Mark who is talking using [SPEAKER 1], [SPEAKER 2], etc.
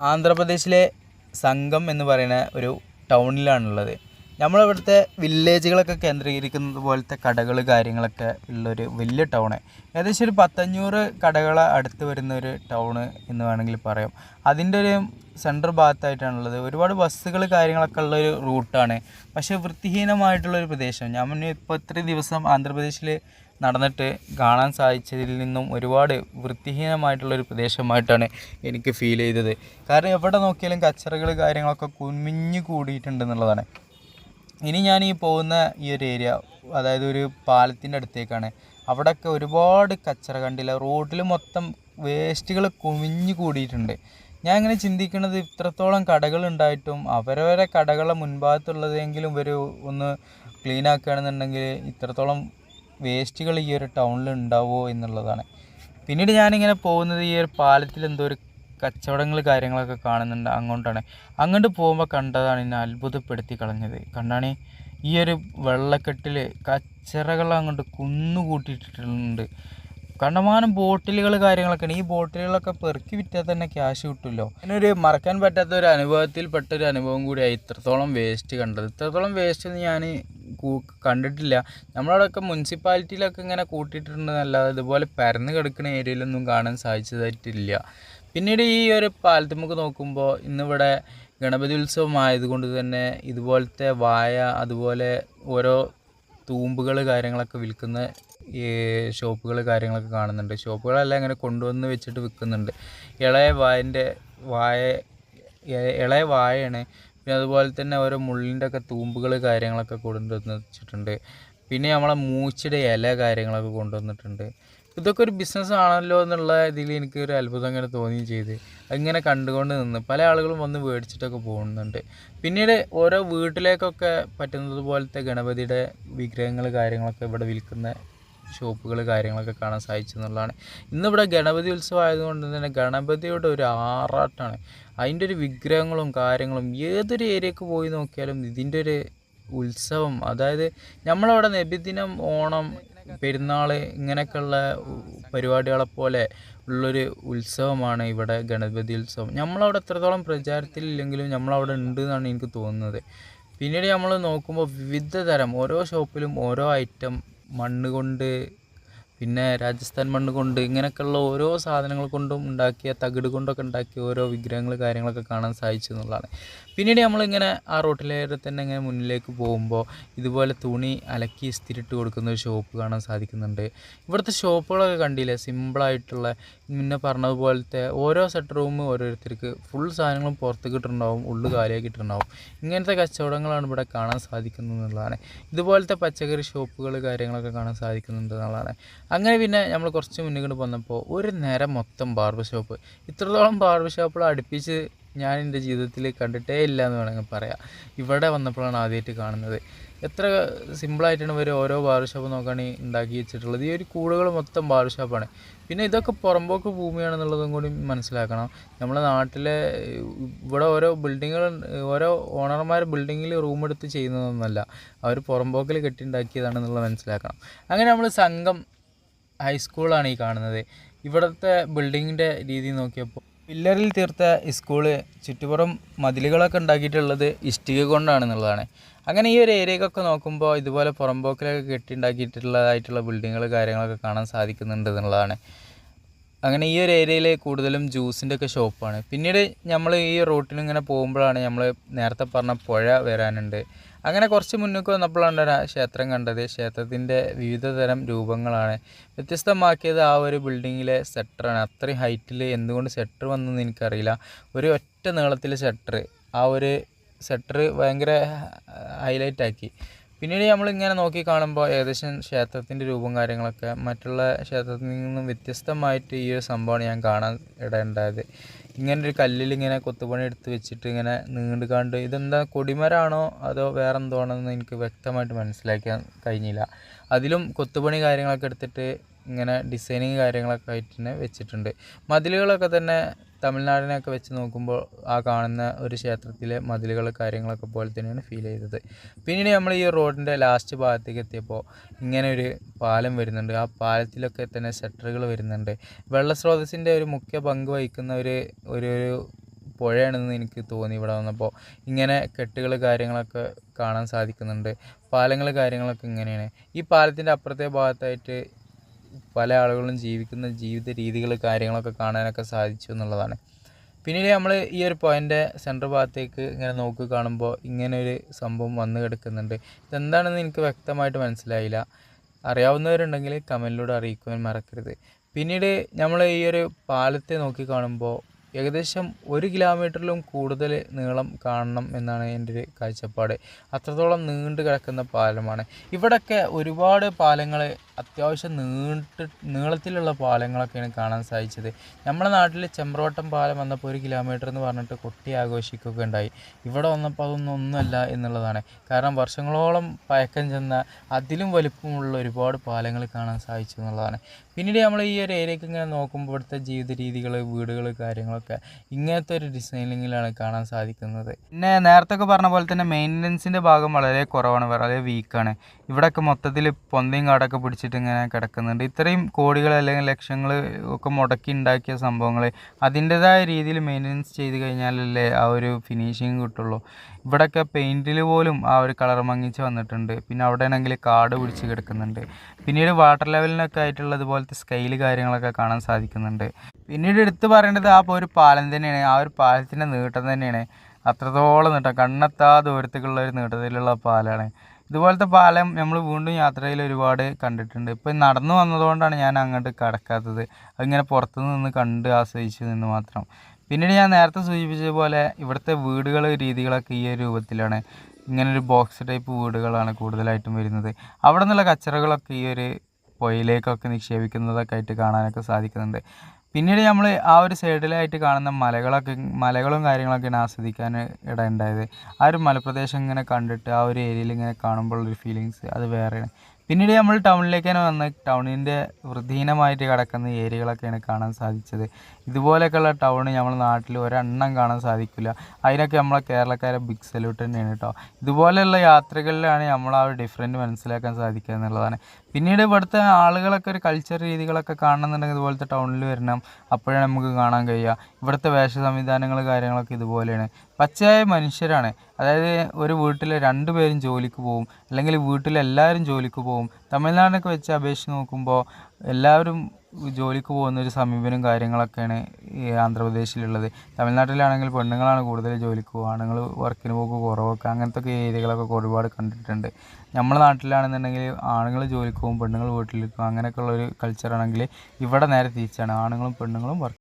[SPEAKER 1] ആന്ധ്രാപ്രദേശിലെ സംഘം എന്ന് പറയുന്ന ഒരു ടൗണിലാണുള്ളത്. നമ്മളിവിടുത്തെ വില്ലേജുകളൊക്കെ കേന്ദ്രീകരിക്കുന്നത് പോലത്തെ കടകൾ കാര്യങ്ങളൊക്കെ ഉള്ളൊരു വലിയ ടൗണ്. ഏകദേശം ഒരു പത്തഞ്ഞൂറ് കടകൾ അടുത്ത് വരുന്ന ഒരു ടൗണ് എന്ന് വേണമെങ്കിൽ പറയാം. അതിന്റെ ഒരു സെൻട്രൽ ഭാഗത്തായിട്ടാണുള്ളത്. ഒരുപാട് ബസ്സുകൾ കാര്യങ്ങളൊക്കെ ഉള്ളൊരു റൂട്ടാണ്. പക്ഷേ വൃത്തിഹീനമായിട്ടുള്ളൊരു പ്രദേശം. ഞാൻ ഇപ്പോൾ ഇത്രയും ദിവസം ആന്ധ്രാപ്രദേശിൽ നടന്നിട്ട് കാണാൻ സാധിച്ചതിൽ നിന്നും ഒരുപാട് വൃത്തിഹീനമായിട്ടുള്ളൊരു പ്രദേശമായിട്ടാണ് എനിക്ക് ഫീൽ ചെയ്തത്. കാരണം എവിടെ നോക്കിയാലും കച്ചറകൾ കാര്യങ്ങളൊക്കെ കുമിഞ്ഞു കൂടിയിട്ടുണ്ടെന്നുള്ളതാണ്. ഇനി ഞാൻ ഈ പോകുന്ന ഈ ഒരു ഏരിയ അതായത് ഒരു പാലത്തിന്റെ അടുത്തേക്കാണ്. അവിടെയൊക്കെ ഒരുപാട് കച്ചറ കണ്ടില്ല. റോഡിൽ മൊത്തം വേസ്റ്റുകൾ കുമിഞ്ഞു കൂടിയിട്ടുണ്ട്. ഞാൻ ഇങ്ങനെ ചിന്തിക്കുന്നത് ഇത്രത്തോളം കടകൾ ഉണ്ടായിട്ടും അവരവരെ കടകളെ മുൻഭാഗത്തുള്ളതെങ്കിലും ഇവർ ഒന്ന് ക്ലീൻ ആക്കുകയാണെന്നുണ്ടെങ്കിൽ ഇത്രത്തോളം വേസ്റ്റുകൾ ഈ ഒരു ടൗണിൽ ഉണ്ടാവുമോ എന്നുള്ളതാണ്. പിന്നീട് ഞാനിങ്ങനെ പോകുന്നത് ഈ ഒരു പാലത്തിൽ എന്തോ ഒരു കച്ചവടങ്ങൾ കാര്യങ്ങളൊക്കെ കാണുന്നുണ്ട് അങ്ങോട്ടാണ്. അങ്ങോട്ട് പോകുമ്പോൾ കണ്ടതാണ് എന്നെ അത്ഭുതപ്പെടുത്തി കളഞ്ഞത്. കണ്ടാണ് ഈ ഒരു വെള്ളക്കെട്ടിൽ കച്ചറകൾ അങ്ങോട്ട് കുന്നുകൂട്ടിയിട്ടിട്ടുണ്ട് കണ്ടമാനം ബോട്ടിലുകൾ കാര്യങ്ങളൊക്കെയാണ് ഈ ബോട്ടിലുകളൊക്കെ പെറുക്കി വിറ്റാൽ തന്നെ ക്യാഷ് കിട്ടുമല്ലോ അതിനൊരു മറക്കാൻ പറ്റാത്ത ഒരു അനുഭവത്തിൽപ്പെട്ട ഒരു അനുഭവം കൂടിയായി ഇത്രത്തോളം വേസ്റ്റ് കണ്ടത്. ഇത്രത്തോളം വേസ്റ്റ് ഞാൻ കണ്ടിട്ടില്ല. നമ്മളവിടെയൊക്കെ മുനിസിപ്പാലിറ്റിയിലൊക്കെ ഇങ്ങനെ കൂട്ടിയിട്ടുണ്ടെന്നല്ലാതെ ഇതുപോലെ പരന്ന് കിടക്കുന്ന ഏരിയയിലൊന്നും കാണാൻ സാധിച്ചതായിട്ടില്ല. പിന്നീട് ഈ ഒരു പാലത്തുമുക്ക് നോക്കുമ്പോൾ ഇന്നിവിടെ ഗണപതി ഉത്സവം ആയതുകൊണ്ട് തന്നെ ഇതുപോലത്തെ വായ അതുപോലെ ഓരോ തൂമ്പുകൾ കാര്യങ്ങളൊക്കെ വിൽക്കുന്ന ഷോപ്പുകൾ കാര്യങ്ങളൊക്കെ കാണുന്നുണ്ട്. ഷോപ്പുകളെല്ലാം ഇങ്ങനെ കൊണ്ടുവന്ന് വെച്ചിട്ട് വിൽക്കുന്നുണ്ട്. ഇളയ വായന്റെ വായ ഇളയ വാഴയാണ് പിന്നെ അതുപോലെ തന്നെ ഓരോ മുള്ളിന്റെ ഒക്കെ തൂമ്പുകൾ കാര്യങ്ങളൊക്കെ കൊണ്ടുവന്ന് വെച്ചിട്ടുണ്ട് പിന്നെ നമ്മളെ മൂച്ചയുടെ ഇല കാര്യങ്ങളൊക്കെ കൊണ്ടുവന്നിട്ടുണ്ട്. ഇതൊക്കെ ഒരു ബിസിനസ് ആണല്ലോ എന്നുള്ള ഇതിൽ എനിക്ക് ഒരു അത്ഭുതം ഇങ്ങനെ തോന്നുകയും ചെയ്ത്. അങ്ങനെ കണ്ടുകൊണ്ട് നിന്ന് പല ആളുകളും വന്ന് മേടിച്ചിട്ടൊക്കെ പോകുന്നുണ്ട്. പിന്നീട് ഓരോ വീട്ടിലേക്കൊക്കെ പറ്റുന്നത് പോലത്തെ ഗണപതിയുടെ വിഗ്രഹങ്ങൾ കാര്യങ്ങളൊക്കെ ഇവിടെ വിൽക്കുന്ന ഷോപ്പുകൾ കാര്യങ്ങളൊക്കെ കാണാൻ സാധിച്ചു എന്നുള്ളതാണ്. ഇന്നിവിടെ ഗണപതി ഉത്സവം ആയതുകൊണ്ട് തന്നെ ഗണപതിയുടെ ഒരു ആറാട്ടാണ്. അതിന്റെ ഒരു വിഗ്രഹങ്ങളും കാര്യങ്ങളും ഏതൊരു ഏരിയക്ക് പോയി നോക്കിയാലും ഇതിന്റെ ഒരു ഉത്സവം അതായത് നമ്മളവിടെ നബിദിനം ഓണം പെരുന്നാൾ ഇങ്ങനെയൊക്കെയുള്ള പരിപാടികളെ പോലെ ഉള്ളൊരു ഉത്സവമാണ് ഇവിടെ ഗണപതി ഉത്സവം. നമ്മളവിടെ എത്രത്തോളം പ്രചാരത്തിലില്ലെങ്കിലും നമ്മളവിടെ ഉണ്ട് എന്നാണ് എനിക്ക് തോന്നുന്നത്. പിന്നീട് നമ്മൾ നോക്കുമ്പോൾ വിവിധ തരം ഓരോ ഷോപ്പിലും ഓരോ ഐറ്റം മണ്ണ് കൊണ്ട് പിന്നെ രാജസ്ഥാൻ മണ്ണ് കൊണ്ട് ഇങ്ങനെയൊക്കെയുള്ള ഓരോ സാധനങ്ങൾ കൊണ്ടും ഉണ്ടാക്കിയ തകിട് കൊണ്ടൊക്കെ ഉണ്ടാക്കിയ ഓരോ വിഗ്രഹങ്ങൾ കാര്യങ്ങളൊക്കെ കാണാൻ സാധിച്ചു എന്നുള്ളതാണ്. പിന്നീട് നമ്മളിങ്ങനെ ആ റോട്ടിലേറെ തന്നെ ഇങ്ങനെ മുന്നിലേക്ക് പോകുമ്പോൾ ഇതുപോലെ തുണി അലക്കി ഇസ്തിരിട്ട് കൊടുക്കുന്ന ഒരു ഷോപ്പ് കാണാൻ സാധിക്കുന്നുണ്ട്. ഇവിടുത്തെ ഷോപ്പുകളൊക്കെ കണ്ടില്ലേ? സിമ്പിളായിട്ടുള്ള മുന്നേ പറഞ്ഞതുപോലത്തെ ഓരോ സെറ്റ് റൂം ഓരോരുത്തർക്ക് ഫുൾ സാധനങ്ങളും പുറത്തേക്ക് ഇട്ടിട്ടുണ്ടാവും ഉള്ളു കാലിയാക്കിയിട്ടുണ്ടാവും ഇങ്ങനത്തെ കച്ചവടങ്ങളാണ് ഇവിടെ കാണാൻ സാധിക്കുന്നത് എന്നുള്ളതാണ്. ഇതുപോലത്തെ പച്ചക്കറി ഷോപ്പുകൾ കാര്യങ്ങളൊക്കെ കാണാൻ സാധിക്കുന്നുണ്ട് എന്നുള്ളതാണ്. അങ്ങനെ പിന്നെ നമ്മൾ കുറച്ച് മുന്നിൽ വന്നപ്പോൾ ഒരു നേരം മൊത്തം ബാർബർ ഷോപ്പ് ഇത്രത്തോളം ബാർബർ ഷോപ്പുകൾ അടുപ്പിച്ച് ഞാൻ എന്റെ ജീവിതത്തിൽ കണ്ടിട്ടേ ഇല്ല എന്ന് വേണമെങ്കിൽ പറയാം. ഇവിടെ വന്നപ്പോഴാണ് ആദ്യമായിട്ട് കാണുന്നത്. എത്ര സിമ്പിളായിട്ടാണ് ഇവർ ഓരോ ബാർബർ ഷോപ്പ് നോക്കുകയാണെങ്കിൽ ഉണ്ടാക്കി വെച്ചിട്ടുള്ളത്. ഈ ഒരു കൂടുകൾ മൊത്തം ബാർബർ ഷോപ്പാണ് പിന്നെ ഇതൊക്കെ പുറമ്പോക്ക് ഭൂമിയാണെന്നുള്ളതും കൂടി മനസ്സിലാക്കണം. നമ്മുടെ നാട്ടിലെ ഇവിടെ ഓരോ ബിൽഡിങ്ങുകൾ ഓരോ ഓണർമാർ ബിൽഡിങ്ങിൽ റൂം എടുത്ത് ചെയ്യുന്നതൊന്നുമല്ല അവർ പുറമ്പോക്കിൽ കെട്ടിണ്ടാക്കിയതാണെന്നുള്ളത് മനസ്സിലാക്കണം. അങ്ങനെ നമ്മൾ സംഘം ഹൈസ്കൂളാണ് ഈ കാണുന്നത്. ഇവിടുത്തെ ബിൽഡിങ്ങിന്റെ രീതി നോക്കിയപ്പോൾ പില്ലറിൽ തീർത്ത സ്കൂൾ ചുറ്റുപുറം മതിലുകളൊക്കെ ഉണ്ടാക്കിയിട്ടുള്ളത് ഇഷ്ടിക കൊണ്ടാണെന്നുള്ളതാണ്. അങ്ങനെ ഈ ഒരു ഏരിയക്കൊക്കെ നോക്കുമ്പോൾ ഇതുപോലെ പുറമ്പോക്കിലൊക്കെ കെട്ടിണ്ടാക്കിയിട്ടുള്ളതായിട്ടുള്ള ബിൽഡിങ്ങുകൾ കാര്യങ്ങളൊക്കെ കാണാൻ സാധിക്കുന്നുണ്ട് എന്നുള്ളതാണ്. അങ്ങനെ ഈ ഒരു ഏരിയയിൽ കൂടുതലും ജ്യൂസിന്റെ ഒക്കെ ഷോപ്പാണ് പിന്നീട് നമ്മൾ ഈ റൂട്ടിൽ ഇങ്ങനെ പോകുമ്പോഴാണ് നമ്മൾ നേരത്തെ പറഞ്ഞ പുഴ വരാനുണ്ട്. അങ്ങനെ കുറച്ച് മുന്നോട്ട് വന്നപ്പോഴാണ് ഒരു ക്ഷേത്രം കണ്ടത്. ക്ഷേത്രത്തിന്റെ വിവിധ തരം രൂപങ്ങളാണ്. വ്യത്യസ്തമാക്കിയത് ആ ഒരു ബിൽഡിങ്ങിലെ സെറ്ററാണ് അത്രയും ഹൈറ്റിൽ എന്തുകൊണ്ട് സെറ്റർ വന്നെന്ന് എനിക്കറിയില്ല. ഒരു ഒറ്റ നീളത്തിൽ സെറ്റർ ആ ഒരു സെറ്റർ ഭയങ്കര ഹൈലൈറ്റ് ആക്കി. പിന്നീട് നമ്മൾ ഇങ്ങനെ നോക്കി കാണുമ്പോൾ ഏകദേശം ക്ഷേത്രത്തിന്റെ രൂപം കാര്യങ്ങളൊക്കെ മറ്റുള്ള ക്ഷേത്രത്തിൽ നിന്നും വ്യത്യസ്തമായിട്ട് ഈ ഒരു സംഭവമാണ് ഞാൻ കാണാൻ ഇടയുണ്ടായത്. ഇങ്ങനെ ഒരു കല്ലിൽ ഇങ്ങനെ കൊത്തുപണി എടുത്ത് വെച്ചിട്ട് ഇങ്ങനെ നീണ്ട് കണ്ട് ഇതെന്താ കൊടിമരാണോ അതോ വേറെ എന്തോ ആണെന്ന് എനിക്ക് വ്യക്തമായിട്ട് മനസ്സിലാക്കാൻ കഴിഞ്ഞില്ല. അതിലും കൊത്തുപണി കാര്യങ്ങളൊക്കെ എടുത്തിട്ട് ഇങ്ങനെ ഡിസൈനിങ് കാര്യങ്ങളൊക്കെ ആയിട്ട് തന്നെ വെച്ചിട്ടുണ്ട്. മതിലുകളൊക്കെ തന്നെ തമിഴ്നാടിനെയൊക്കെ വെച്ച് നോക്കുമ്പോൾ ആ കാണുന്ന ഒരു ക്ഷേത്രത്തിലെ മതിലുകൾ കാര്യങ്ങളൊക്കെ പോലെ തന്നെയാണ് ഫീൽ ചെയ്തത്. പിന്നീട് നമ്മൾ ഈ റോഡിന്റെ ലാസ്റ്റ് ഭാഗത്തേക്ക് എത്തിയപ്പോൾ ഇങ്ങനെ ഒരു പാലം വരുന്നുണ്ട്. ആ പാലത്തിലൊക്കെ തന്നെ ഷട്ടറുകൾ വരുന്നുണ്ട്. വെള്ളസ്രോതസ്സിന്റെ ഒരു മുഖ്യ പങ്ക് വഹിക്കുന്ന ഒരു ഒരു പുഴയാണെന്ന് എനിക്ക് തോന്നി ഇവിടെ വന്നപ്പോൾ. ഇങ്ങനെ കെട്ടുകൾ കാര്യങ്ങളൊക്കെ കാണാൻ സാധിക്കുന്നുണ്ട്. പാലങ്ങൾ കാര്യങ്ങളൊക്കെ ഇങ്ങനെയാണ്. ഈ പാലത്തിന്റെ അപ്പുറത്തെ ഭാഗത്തായിട്ട് പല ആളുകളും ജീവിക്കുന്ന ജീവിത രീതികൾ കാര്യങ്ങളൊക്കെ കാണാനൊക്കെ സാധിച്ചു എന്നുള്ളതാണ്. പിന്നീട് നമ്മൾ ഈ ഒരു പോയിന്റ് സെന്റർ ഭാഗത്തേക്ക് ഇങ്ങനെ നോക്കി കാണുമ്പോൾ ഇങ്ങനെ ഒരു സംഭവം വന്നു കിടക്കുന്നുണ്ട്. ഇതെന്താണെന്ന് എനിക്ക് വ്യക്തമായിട്ട് മനസ്സിലായില്ല. അറിയാവുന്നവരുണ്ടെങ്കിൽ കമന്റിലൂടെ അറിയിക്കുവാൻ മറക്കരുത്. പിന്നീട് നമ്മൾ ഈ ഒരു പാലത്തെ നോക്കി കാണുമ്പോൾ ഏകദേശം ഒരു കിലോമീറ്ററിലും കൂടുതൽ നീളം കാണണം എന്നാണ് എന്റെ ഒരു കാഴ്ചപ്പാട്. അത്രത്തോളം നീണ്ടു കിടക്കുന്ന പാലമാണ്. ഇവിടെയൊക്കെ ഒരുപാട് പാലങ്ങൾ അത്യാവശ്യം നീണ്ട് നീളത്തിലുള്ള പാലങ്ങളൊക്കെയാണ് കാണാൻ സാധിച്ചത്. നമ്മുടെ നാട്ടിൽ ചെമ്പ്രോട്ടം പാലം വന്നപ്പോൾ ഒരു കിലോമീറ്റർ എന്ന് പറഞ്ഞിട്ട് കൊട്ടി ആഘോഷിക്കുകയൊക്കെ ഉണ്ടായി. ഇവിടെ വന്നപ്പോൾ അതൊന്നും ഒന്നുമല്ല എന്നുള്ളതാണ്. കാരണം വർഷങ്ങളോളം പഴക്കം ചെന്ന അതിലും വലുപ്പമുള്ള ഒരുപാട് പാലങ്ങൾ കാണാൻ സാധിച്ചു എന്നുള്ളതാണ്. പിന്നീട് നമ്മൾ ഈ ഒരു ഏരിയക്ക് ഇങ്ങനെ നോക്കുമ്പോൾ ഇവിടുത്തെ ജീവിത രീതികൾ വീടുകൾ കാര്യങ്ങളൊക്കെ ഇങ്ങനത്തെ ഒരു ഡിസൈനിങ്ങിലാണ് കാണാൻ സാധിക്കുന്നത്. പിന്നെ നേരത്തെ ഒക്കെ പറഞ്ഞ പോലെ തന്നെ മെയിന്റനൻസിന്റെ ഭാഗം വളരെ കുറവാണ് വളരെ വീക്കാണ് ഇവിടെയൊക്കെ മൊത്തത്തിൽ പൊന്തയും കാടൊക്കെ പിടിച്ചിട്ട് ഇങ്ങനെ കിടക്കുന്നുണ്ട്. ഇത്രയും കോടികൾ അല്ലെങ്കിൽ ലക്ഷങ്ങൾ ഒക്കെ മുടക്കി ഉണ്ടാക്കിയ സംഭവങ്ങൾ അതിന്റെതായ രീതിയിൽ മെയിന്റനൻസ് ചെയ്ത് കഴിഞ്ഞാലല്ലേ ആ ഒരു ഫിനിഷിങ് കിട്ടുള്ളൂ. ഇവിടെയൊക്കെ പെയിന്റിൽ പോലും ആ ഒരു കളർ മങ്ങിച്ച് വന്നിട്ടുണ്ട്. പിന്നെ അവിടെ ആണെങ്കിൽ കാട് പിടിച്ച് കിടക്കുന്നുണ്ട്. പിന്നീട് വാട്ടർ ലെവലിനൊക്കെ ആയിട്ടുള്ള ഇതുപോലത്തെ സ്കെയിൽ കാര്യങ്ങളൊക്കെ കാണാൻ സാധിക്കുന്നുണ്ട്. പിന്നീട് എടുത്തു പറയേണ്ടത് ആ ഒരു പാലം തന്നെയാണ്. ആ ഒരു പാലത്തിന്റെ നീട്ടം തന്നെയാണ്. അത്രത്തോളം നീട്ടം. കണ്ണെത്താ ദൂരത്തേക്കുള്ള ഒരു നീട്ടത്തിലുള്ള പാലമാണ് ഇതുപോലത്തെ പാലം നമ്മൾ വീണ്ടും യാത്രയിൽ ഒരുപാട് കണ്ടിട്ടുണ്ട്. ഇപ്പം നടന്നു വന്നതുകൊണ്ടാണ് ഞാൻ അങ്ങോട്ട് കടക്കാത്തത്. അതിങ്ങനെ പുറത്തു നിന്ന് കണ്ട് ആസ്വദിച്ച് നിന്ന് മാത്രം. പിന്നീട് ഞാൻ നേരത്തെ സൂചിപ്പിച്ചതുപോലെ ഇവിടുത്തെ വീടുകൾ രീതികളൊക്കെ ഈ ഒരു രൂപത്തിലാണ്. ഇങ്ങനൊരു ബോക്സ് ടൈപ്പ് വീടുകളാണ് കൂടുതലായിട്ടും വരുന്നത്. അവിടെ നിന്നുള്ള കച്ചറകളൊക്കെ ഈ ഒരു പുഴയിലേക്കൊക്കെ നിക്ഷേപിക്കുന്നതൊക്കെ ആയിട്ട് കാണാനൊക്കെ സാധിക്കുന്നുണ്ട്. പിന്നീട് നമ്മൾ ആ ഒരു സൈഡിലായിട്ട് കാണുന്ന മലകളൊക്കെ മലകളും കാര്യങ്ങളൊക്കെയാണ് ആസ്വദിക്കാൻ ഇടയുണ്ടായത് ആ ഒരു മലപ്രദേശം ഇങ്ങനെ കണ്ടിട്ട് ആ ഒരു ഏരിയയിൽ ഇങ്ങനെ കാണുമ്പോൾ ഒരു ഫീലിങ്സ് അത് വേറെയാണ്. പിന്നീട് നമ്മൾ ടൗണിലേക്ക് തന്നെ വന്ന് ടൗണിന്റെ വൃദ്ധീനമായിട്ട് കിടക്കുന്ന ഏരിയകളൊക്കെയാണ് കാണാൻ സാധിച്ചത്. ഇതുപോലെയൊക്കെയുള്ള ടൗൺ നമ്മുടെ നാട്ടിൽ ഒരെണ്ണം കാണാൻ സാധിക്കില്ല. അതിനൊക്കെ നമ്മളെ കേരളക്കാരെ ബിഗ് സല്യൂട്ട് തന്നെയാണ് കേട്ടോ ഇതുപോലെയുള്ള യാത്രകളിലാണ് നമ്മൾ ആ ഒരു ഡിഫറന്റ് മനസ്സിലാക്കാൻ സാധിക്കുക എന്നുള്ളതാണ്. പിന്നീട് ഇവിടുത്തെ ആളുകളൊക്കെ ഒരു കൾച്ചർ രീതികളൊക്കെ കാണണമെന്നുണ്ടെങ്കിൽ ഇതുപോലത്തെ ടൗണിൽ വരണം. അപ്പോഴാണ് നമുക്ക് കാണാൻ കഴിയുക. ഇവിടുത്തെ വേഷ സംവിധാനങ്ങൾ കാര്യങ്ങളൊക്കെ ഇതുപോലെയാണ്. പച്ചയായ മനുഷ്യരാണ്. അതായത് ഒരു വീട്ടിൽ രണ്ട് പേരും ജോലിക്ക് പോകും അല്ലെങ്കിൽ വീട്ടിലെല്ലാവരും ജോലിക്ക് പോകും തമിഴ്നാടിനൊക്കെ വെച്ച് അപേക്ഷിച്ച് നോക്കുമ്പോൾ എല്ലാവരും ജോലിക്ക് പോകുന്ന ഒരു സമീപനം കാര്യങ്ങളൊക്കെയാണ് ഈ ആന്ധ്രാപ്രദേശിലുള്ളത്. തമിഴ്നാട്ടിലാണെങ്കിൽ പെണ്ണുങ്ങളാണ് കൂടുതൽ ജോലിക്ക് പോകുക ആണുങ്ങൾ വർക്കിന് പോക്ക് കുറവൊക്കെ അങ്ങനത്തെ ഏരിയകളൊക്കെ ഒരുപാട് കണ്ടിട്ടുണ്ട്. നമ്മുടെ നാട്ടിലാണെന്നുണ്ടെങ്കിൽ ആണുങ്ങൾ ജോലിക്ക് പോകും പെണ്ണുങ്ങൾ വീട്ടിലിരിക്കും അങ്ങനെയൊക്കെ ഉള്ളൊരു കൾച്ചറാണെങ്കിൽ ഇവിടെ നേരെ തിരിച്ചാണ്. ആണുങ്ങളും പെണ്ണുങ്ങളും വർക്ക്